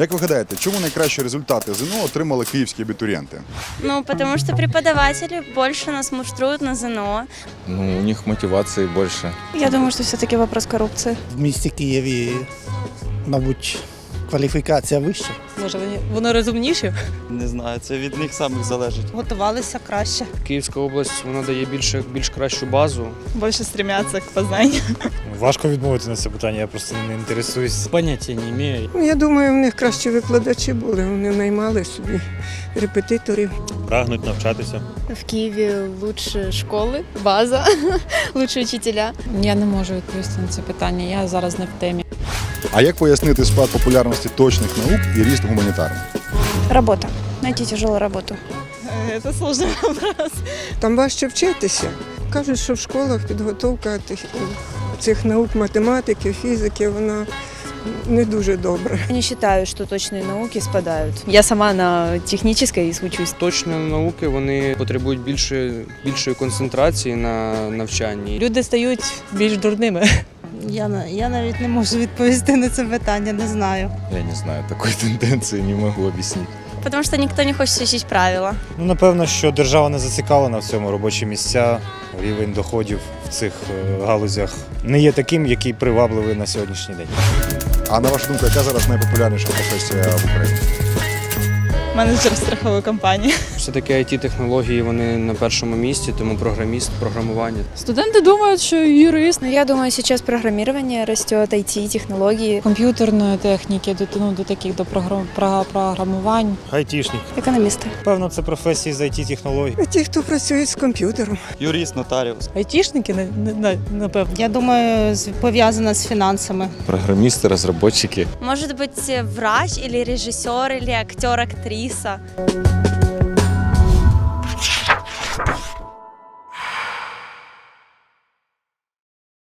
Як ви гадаєте, чому найкращі результати ЗНО отримали київські абітурієнти? Ну, потому что преподаватели больше нас муштруют на ЗНО. Ну, у них мотивации больше. Я думаю, що все-таки вопрос корупції. В місті Києві, мабуть, кваліфікація вища. Може, вони, вони розумніші? Не знаю, це від них самих залежить. Готувалися краще. Київська область вона дає більше більш кращу базу. Більше стремляться к познанню. Важко відмовити на це питання, я просто не інтересуюсь. Поняття не маю. Ну, Я думаю, в них кращі викладачі були. Вони наймали собі репетиторів. Прагнуть навчатися. В Києві лучше школи, база, лучші вчителя. Я не можу відповісти на це питання. Я зараз не в темі. А як пояснити спад популярності точних наук і ріст гуманітарних? Робота. Найти тяжелу роботу. Це сложний вопрос. Там важче вчитися. Кажуть, що в школах підготовка тих, цих наук, математики, фізики, вона не дуже добра. Я не вважаю, що точні науки спадають. Я сама на технічній учусь. Точні науки вони потребують більшої більшої концентрації на навчанні. Люди стають більш дурними. Я, я навіть не можу відповісти на це питання, не знаю. Я не знаю, такой тенденции не могу объяснить. Потому что никто не хочет учить правила. Ну, напевно, що держава не зацікавлена в цьому робочі місця, рівень доходів в цих е, галузях не є таким, який привабливий на сьогоднішній день. А на вашу думку, яка зараз найпопулярніша професія в Україні? Менеджер страхової компанії. Все-таки it технології вони на першому місці, тому програміст, програмування. Студенти думають, що юрист. Ну, я думаю, сейчас программирование растет, IT-технологии. Комп'ютерної техніки, до, ну, до таких до програм, про- програмувань. Айтішник. Економісти. Певно, це професії з it технологій ті, хто працюють з комп'ютером. Юрист, нотаріус. Айтішники, на- на- на- напевно. Я думаю, пов'язана з фінансами. Программисты, разработчики. Может быть, врач или режиссер, или актер, Раїса.